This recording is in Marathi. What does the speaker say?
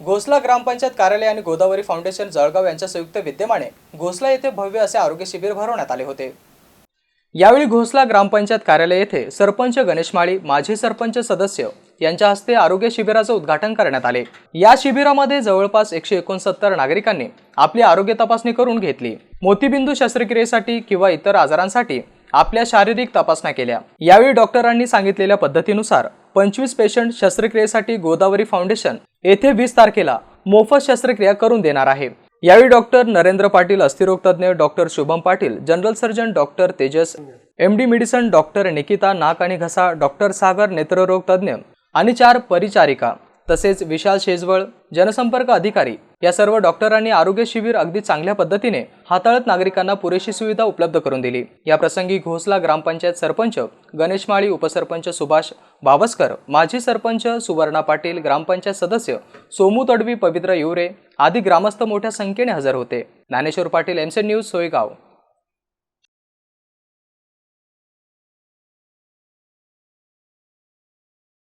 घोसला ग्रामपंचायत कार्यालय आणि गोदावरी फाउंडेशन जळगाव यांच्या संयुक्त विद्यमाने घोसला येथे भव्य असे आरोग्य शिबिर भरवण्यात आले होते. यावेळी घोसला ग्रामपंचायत कार्यालय येथे सरपंच गणेश माळी माजी सरपंच सदस्य यांच्या हस्ते आरोग्य शिबिराचं उद्घाटन करण्यात आले. या शिबिरामध्ये जवळपास एकशे एकोणसत्तर नागरिकांनी आपली आरोग्य तपासणी करून घेतली. मोतीबिंदू शस्त्रक्रियेसाठी किंवा इतर आजारांसाठी आपल्या शारीरिक तपासण्या केल्या. यावेळी डॉक्टरांनी सांगितलेल्या पद्धतीनुसार पंचवीस पेशंट शस्त्रक्रियेसाठी गोदावरी फाउंडेशन येथे वीस तारखेला मोफत शस्त्रक्रिया करून देणार आहे. यावेळी डॉक्टर नरेंद्र पाटील अस्थिरोग तज्ज्ञ doctor Shubham Patil general surgeon doctor Tejas M D medicine doctor Nikita नाक आणि घसा डॉक्टर सागर नेत्ररोग तज्ज्ञ आणि चार परिचारिका तसेच विशाल शेजवळ जनसंपर्क अधिकारी या सर्व डॉक्टरांनी आरोग्य शिबिर अगदी चांगल्या पद्धतीने हाताळत नागरिकांना पुरेशी सुविधा उपलब्ध करून दिली. या प्रसंगी घोसला ग्रामपंचायत सरपंच गणेश माळी उपसरपंच सुभाष बावस्कर माजी सरपंच सुवर्णा पाटील ग्रामपंचायत सदस्य सोमू तडवी पवित्र येवरे आदी ग्रामस्थ मोठ्या संख्येने हजर होते. ज्ञानेश्वर पाटील एमसे न्यूज सोयगाव.